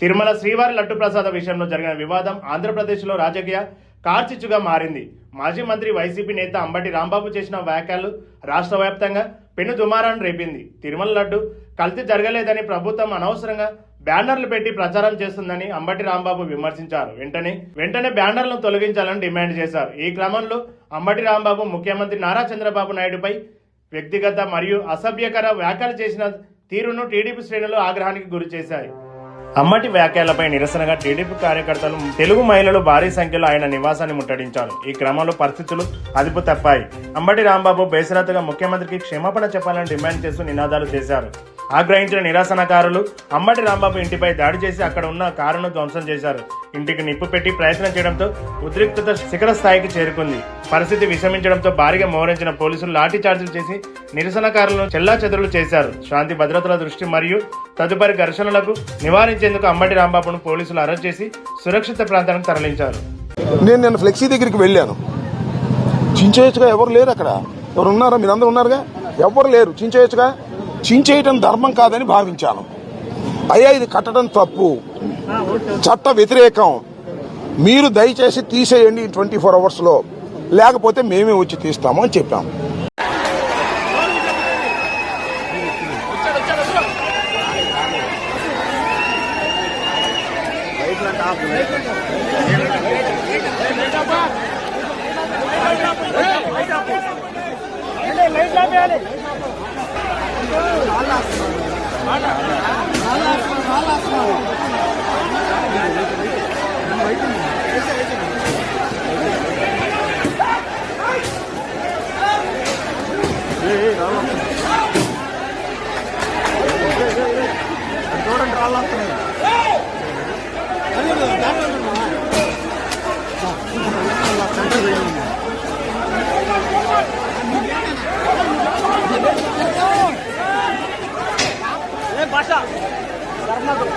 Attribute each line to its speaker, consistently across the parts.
Speaker 1: తిరుమల శ్రీవారి లడ్డు ప్రసాద విషయంలో జరిగిన వివాదం ఆంధ్రప్రదేశ్లో రాజకీయ కార్చిచ్చుగా మారింది. మాజీ మంత్రి వైసీపీ నేత అంబటి రాంబాబు చేసిన వ్యాఖ్యలు రాష్ట్ర వ్యాప్తంగా పెను దుమారాన్ని రేపింది. తిరుమల లడ్డు కల్తీ జరగలేదని ప్రభుత్వం అనవసరంగా బ్యానర్లు పెట్టి ప్రచారం చేస్తుందని అంబటి రాంబాబు విమర్శించారు. వెంటనే వెంటనే బ్యానర్లను తొలగించాలని డిమాండ్ చేశారు. ఈ క్రమంలో అంబటి రాంబాబు ముఖ్యమంత్రి నారా చంద్రబాబు నాయుడుపై వ్యక్తిగత మరియు అసభ్యకర వ్యాఖ్యలు చేసిన తీరును టీడీపీ శ్రేణులు ఆగ్రహానికి గురి చేశాయి అమ్మటి వ్యాఖ్యలపై నిరసనగా టీడీపీ కార్యకర్తలు తెలుగు మహిళలు భారీ సంఖ్యలో ఆయన నివాసాన్ని ముట్టడించారు. ఈ క్రమంలో పరిస్థితులు అదుపు తప్పాయి అంబటి రాంబాబు బేసరతుగా ముఖ్యమంత్రికి క్షమాపణ చెప్పాలని డిమాండ్ చేస్తూ నినాదాలు చేశారు. ఆగ్రహించిన నిరసనకారులు అంబటి రాంబాబు ఇంటిపై దాడి చేసి అక్కడ ఉన్న కారును ధ్వంసం చేశారు. ఇంటికి నిప్పు పెట్టి ప్రయత్నం చేయడంతో ఉద్రిక్తత శిఖర స్థాయికి చేరుకుంది. పరిస్థితి విషమించడంతో భారీగా మోహరించిన పోలీసులు లాఠీ చార్జీలు చేసి నిరసనకారులను చెల్లా చేశారు. శాంతి భద్రతల దృష్టి మరియు తదుపరి ఘర్షణలకు నివారించేందుకు అంబటి రాంబాబును పోలీసులు అరెస్ట్ చేసి సురక్షిత ప్రాంతానికి తరలించారు.
Speaker 2: నేను నిన్న ఫ్లెక్సీ దగ్గరికి వెళ్ళాను. చించేయచ్చుగా ఎవరు లేరు అక్కడ? ఎవరు ఉన్నారా మీరందరూ ఉన్నారుగా? ఎవరు లేరు? చించేయచ్చుగా? చించేయటం ధర్మం కాదని భావించాను. అయ్యా ఇది కట్టడం తప్పు. చట్ట వ్యతిరేకం. మీరు దయచేసి తీసేయండి ట్వంటీ ఫోర్ అవర్స్లో. లేకపోతే మేమే వచ్చి తీస్తాము అని రాలా రాలా చెప్పాం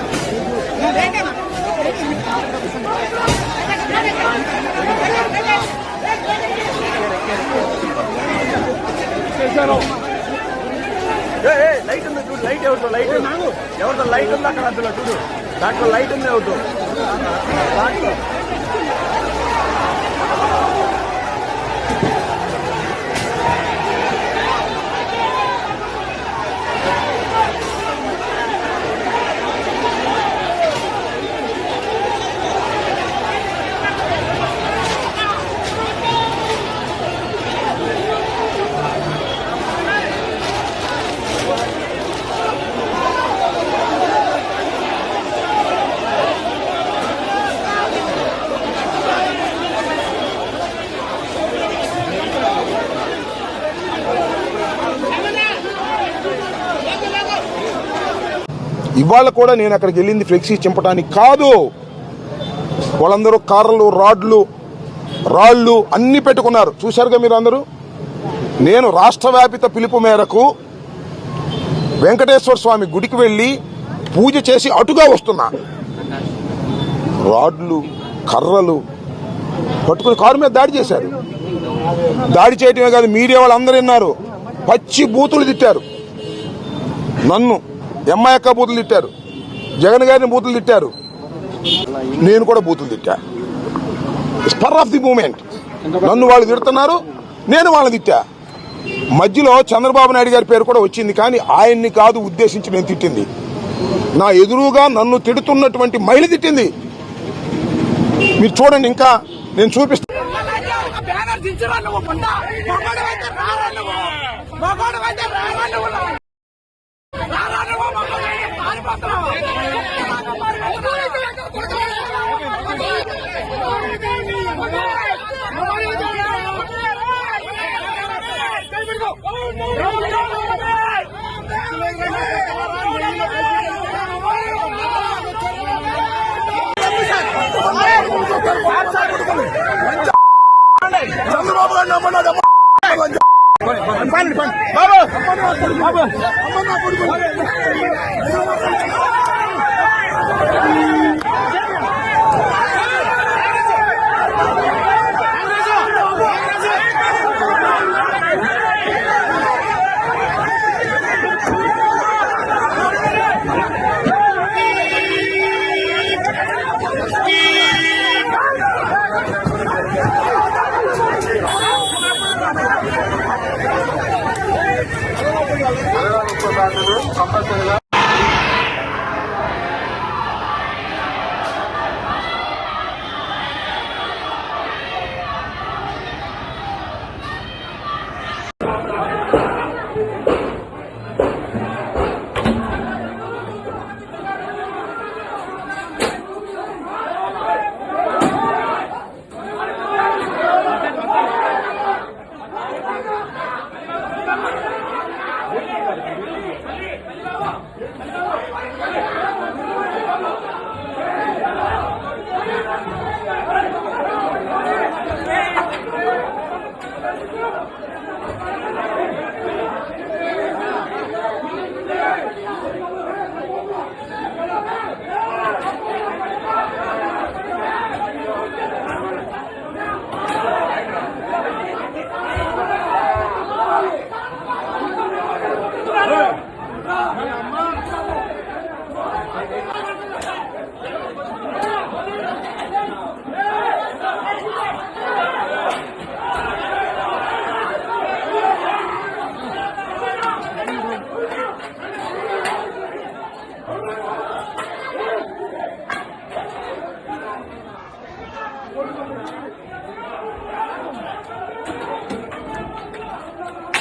Speaker 3: లైట్ ఉంది చూడు లైట్ ఎవరితో లైట్. ఎవరితో లైట్ ఉంది అక్కడ అందులో చూడు. దాంట్లో లైట్ ఉంది ఎవరితో దాంట్లో.
Speaker 2: ఇవాళ కూడా నేను అక్కడికి వెళ్ళింది ఫ్లెక్సీ చింపడానికి కాదు. వాళ్ళందరూ కార్లు రాడ్లు రాళ్ళు అన్ని పెట్టుకున్నారు. చూశారుగా మీరు అందరూ? నేను రాష్ట్ర వ్యాపిత పిలుపు మేరకు వెంకటేశ్వర స్వామి గుడికి వెళ్ళి పూజ చేసి అటుగా వస్తున్నా. రాడ్లు కర్రలు పట్టుకుని కారు మీద దాడి చేశారు. దాడి చేయటమే కాదు మీడియా వాళ్ళందరూ విన్నారు. పచ్చి బూతులు తిట్టారు. నన్ను ఎంఐ అక్క బూతులు తిట్టారు. జగన్ గారిని బూతులు తిట్టారు. నేను కూడా బూతులు తిట్టా. స్పర్ ఆఫ్ ది మూమెంట్ నన్ను వాళ్ళు తిడుతున్నారు నేను వాళ్ళని తిట్టా. మధ్యలో చంద్రబాబు నాయుడు గారి పేరు కూడా వచ్చింది కానీ ఆయన్ని కాదు ఉద్దేశించి నేను తిట్టింది. నా ఎదురుగా నన్ను తిడుతున్నటువంటి మహిళ తిట్టింది. మీరు చూడండి ఇంకా నేను చూపిస్తాను
Speaker 4: బ్యానర్ దించరా నువ్వు
Speaker 3: పండి బాబు. బాబు.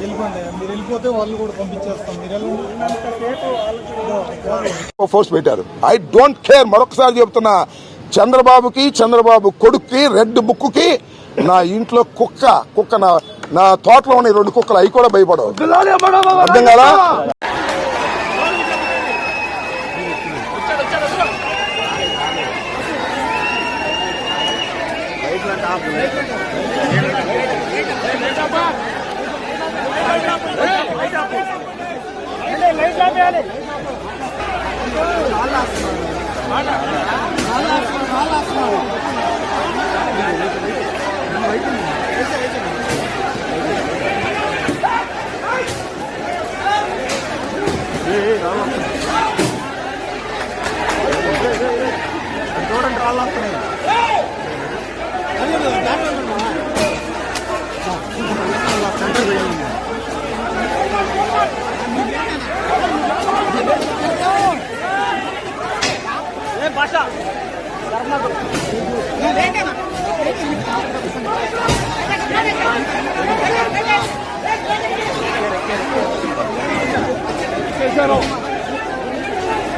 Speaker 5: వెళ్ళిపోండి మీరు వెళ్ళిపోతే వాళ్ళు కూడా పంపించేస్తాం మీరు వెళ్ళండి
Speaker 2: ఫోర్స్ పెట్టారు. ఐ డోంట్ కేర్ మరొకసారి చెప్తున్నా. చంద్రబాబుకి చంద్రబాబు కొడుక్కి రెడ్ బుక్కి నా ఇంట్లో కుక్క కుక్క నా నా తోటలో ఉన్న రెండు కుక్కలు అవి కూడా భయపడవు. అర్థం కదా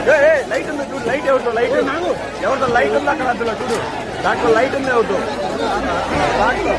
Speaker 3: ఏ, లైట్ ఉంది చూడు లైట్ ఎవరితో లైట్ ఎవరితో లైట్ ఉంది అక్కడ అందులో చూడు. దాంట్లో లైట్ ఉంది ఎవరితో దాంట్లో.